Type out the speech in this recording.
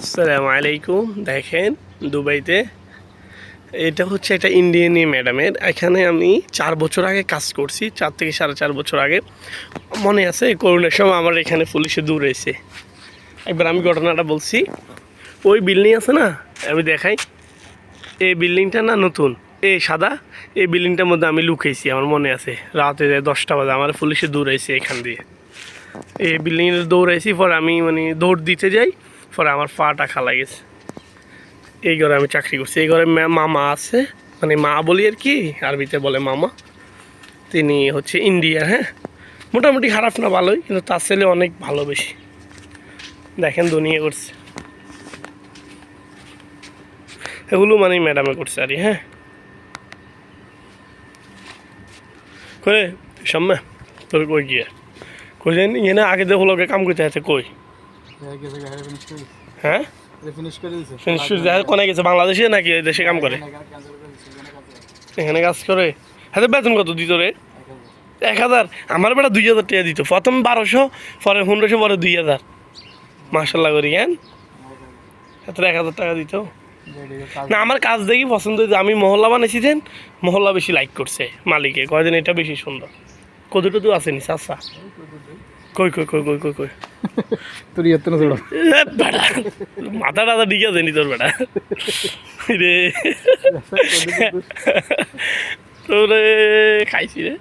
আসসালামু আলাইকুম। দেখেন, দুবাইতে এটা হচ্ছে একটা ইন্ডিয়ানি ম্যাডামের এখানে আমি চার বছর আগে কাজ করছি, চার থেকে সাড়ে চার বছর আগে। মনে আছে করোনার সময় আমার এখানে পুলিশে দূর এসে একবার আমি ঘটনাটা বলছি। ওই বিল্ডিং আছে না? আমি দেখাই। এই বিল্ডিংটা না নতুন? এই সাদা? এই বিল্ডিংটার মধ্যে আমি লুকাইছি, আমার মনে আছে। রাতে দশটা বাজে, আমার পুলিশে দৌড়াইছে এখান দিয়ে। এই বিল্ডিংয়ে দৌড়াইছি, পর আমি মানে দৌড় দিতে যাই পরে আমার পাটা খালা গেছে। এই ঘরে আমি চাকরি করছি। এই ঘরে মামা আছে। মানে মা বলি আর কি, আরবিতে বলে মামা। তিনি হচ্ছে ইন্ডিয়া হ্যাঁ? মোটামুটি খারাপ না, ভালোই, কিন্তু তার ছেলে অনেক ভালো বেশি। দেখেন দুনিয়া করছে। এগুলো মানে ম্যাডামে করছে আর হ্যাঁ? করে সামনে তোর কই গিয়ে? কই জানি ইয়ে না আগে দেখো লোকে কাম করতে আছে, কই? হ্যাঁ ফিনিশ করে দিছে। কোনে গেছে? বাংলাদেশে নাকি দেশে কাম করে? এখানে কাজ করে হাতে বেতন কত দিত রে? এক হাজার। আমার বেটা দুই হাজার টাকা দিত। প্রথম বারোশো পরে পনেরোশো পরে দুই হাজার। মার্শাল্লাহ করি কেন এত এক হাজার টাকা দিত? না আমার কাজ দেখি পছন্দ হয়েছে। আমি মহল্লা বানিয়েছি দেন মহল্লা বেশি লাইক করছে মালিকে। কয়দিন এটা বেশি সুন্দর। কদু টদু আসেনি চাষা কই কই কই কই কই কই? তোর এত না এ মাথা টাথা ডিগে দেনি তোর বেড়া। রে। তোরে খাইছি রে।